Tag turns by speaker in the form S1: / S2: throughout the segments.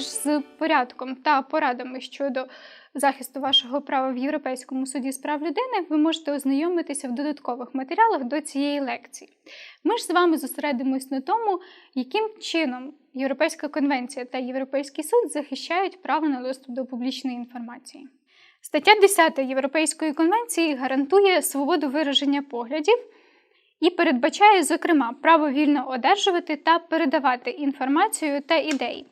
S1: з порядком та порадами щодо захисту вашого права в Європейському суді з прав людини, ви можете ознайомитися в додаткових матеріалах до цієї лекції. Ми ж з вами зосередимось на тому, яким чином Європейська конвенція та Європейський суд захищають право на доступ до публічної інформації. Стаття 10 Європейської конвенції гарантує свободу вираження поглядів і передбачає, зокрема, право вільно одержувати та передавати інформацію та ідеї.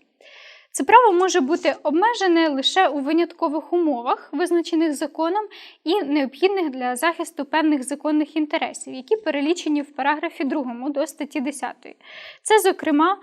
S1: Це право може бути обмежене лише у виняткових умовах, визначених законом, і необхідних для захисту певних законних інтересів, які перелічені в параграфі 2 до статті 10. Це, зокрема,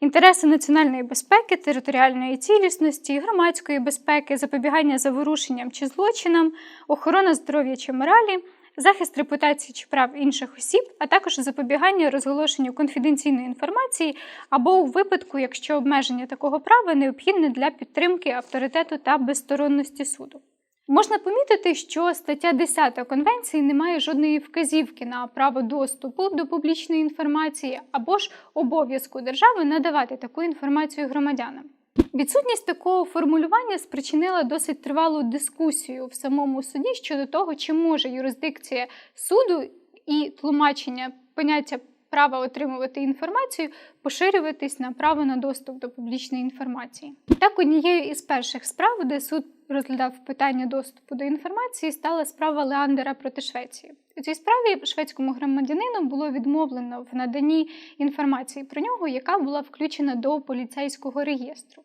S1: інтереси національної безпеки, територіальної цілісності, громадської безпеки, запобігання заворушенням чи злочинам, охорона здоров'я чи моралі захист репутації чи прав інших осіб, а також запобігання розголошенню конфіденційної інформації або у випадку, якщо обмеження такого права необхідне для підтримки авторитету та безсторонності суду. Можна помітити, що стаття 10 Конвенції не має жодної вказівки на право доступу до публічної інформації або ж обов'язку держави надавати таку інформацію громадянам. Відсутність такого формулювання спричинила досить тривалу дискусію в самому суді щодо того, чи може юрисдикція суду і тлумачення поняття права отримувати інформацію поширюватись на право на доступ до публічної інформації. Так, однією із перших справ, де суд розглядав питання доступу до інформації, стала справа Леандера проти Швеції. У цій справі шведському громадянину було відмовлено в наданні інформації про нього, яка була включена до поліцейського реєстру.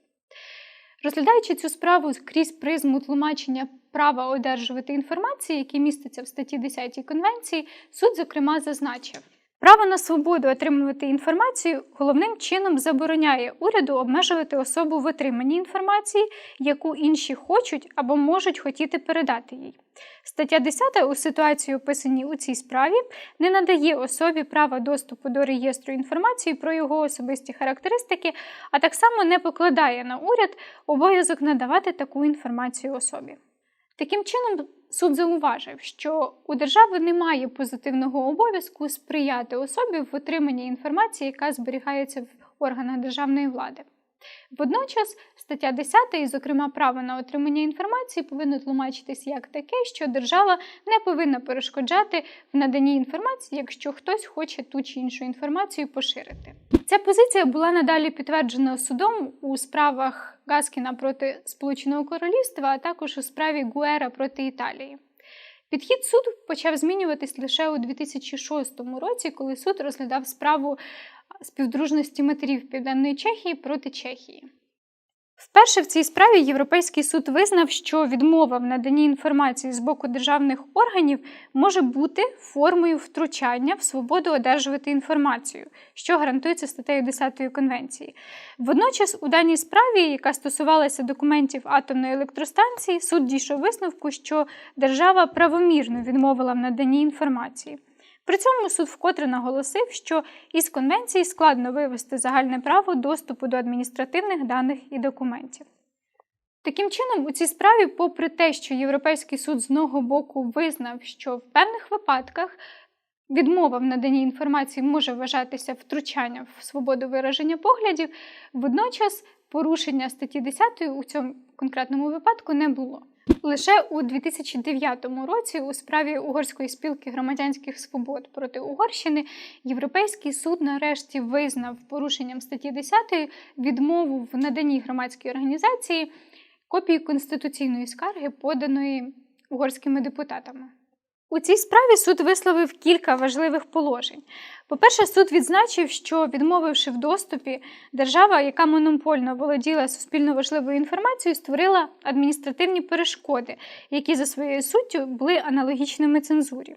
S1: Розглядаючи цю справу крізь призму тлумачення права одержувати інформацію, які міститься в статті 10 Конвенції, суд, зокрема, зазначив. Право на свободу отримувати інформацію головним чином забороняє уряду обмежувати особу в отриманні інформації, яку інші хочуть або можуть хотіти передати їй. Стаття 10 у ситуації, описаній у цій справі, не надає особі права доступу до реєстру інформації про його особисті характеристики, а так само не покладає на уряд обов'язок надавати таку інформацію особі. Таким чином, суд зауважив, що у держави немає позитивного обов'язку сприяти особі в отриманні інформації, яка зберігається в органах державної влади. Водночас стаття 10, і, зокрема, право на отримання інформації повинно тлумачитись як таке, що держава не повинна перешкоджати в наданні інформації, якщо хтось хоче ту чи іншу інформацію поширити. Ця позиція була надалі підтверджена судом у справах Гаскіна проти Сполученого Королівства, а також у справі Гуера проти Італії. Підхід суду почав змінюватись лише у 2006 році, коли суд розглядав справу співдружності матерів Південної Чехії проти Чехії. Вперше в цій справі Європейський суд визнав, що відмова в наданні інформації з боку державних органів може бути формою втручання в свободу одержувати інформацію, що гарантується статтею 10 Конвенції. Водночас, у даній справі, яка стосувалася документів атомної електростанції, суд дійшов висновку, що держава правомірно відмовила в наданні інформації. При цьому суд вкотре наголосив, що із конвенції складно вивести загальне право доступу до адміністративних даних і документів. Таким чином, у цій справі, попри те, що Європейський суд з одного боку визнав, що в певних випадках відмова в наданні інформації може вважатися втручанням в свободу вираження поглядів, водночас порушення статті 10 у цьому конкретному випадку не було. Лише у 2009 році у справі Угорської спілки громадянських свобод проти Угорщини Європейський суд нарешті визнав порушенням статті 10 відмову в наданні громадській організації копії конституційної скарги, поданої угорськими депутатами. У цій справі суд висловив кілька важливих положень. По-перше, суд відзначив, що, відмовивши в доступі, держава, яка монопольно володіла суспільно важливою інформацією, створила адміністративні перешкоди, які за своєю суттю були аналогічними цензурі.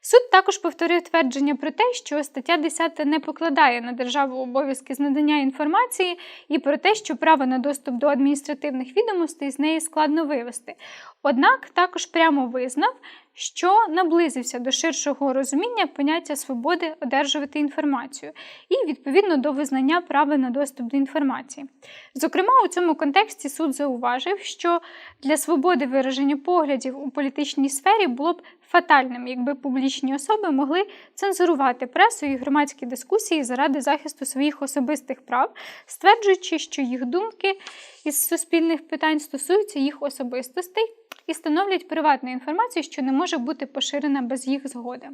S1: Суд також повторив твердження про те, що стаття 10 не покладає на державу обов'язки з надання інформації і про те, що право на доступ до адміністративних відомостей з неї складно вивести. Однак також прямо визнав, що наблизився до ширшого розуміння поняття свободи одержувати інформацію і відповідно до визнання права на доступ до інформації. Зокрема, у цьому контексті суд зауважив, що для свободи вираження поглядів у політичній сфері було б фатальним, якби публічні особи могли цензурувати пресу і громадські дискусії заради захисту своїх особистих прав, стверджуючи, що їх думки із суспільних питань стосуються їх особистостей і становлять приватну інформацію, що не може бути поширена без їх згоди.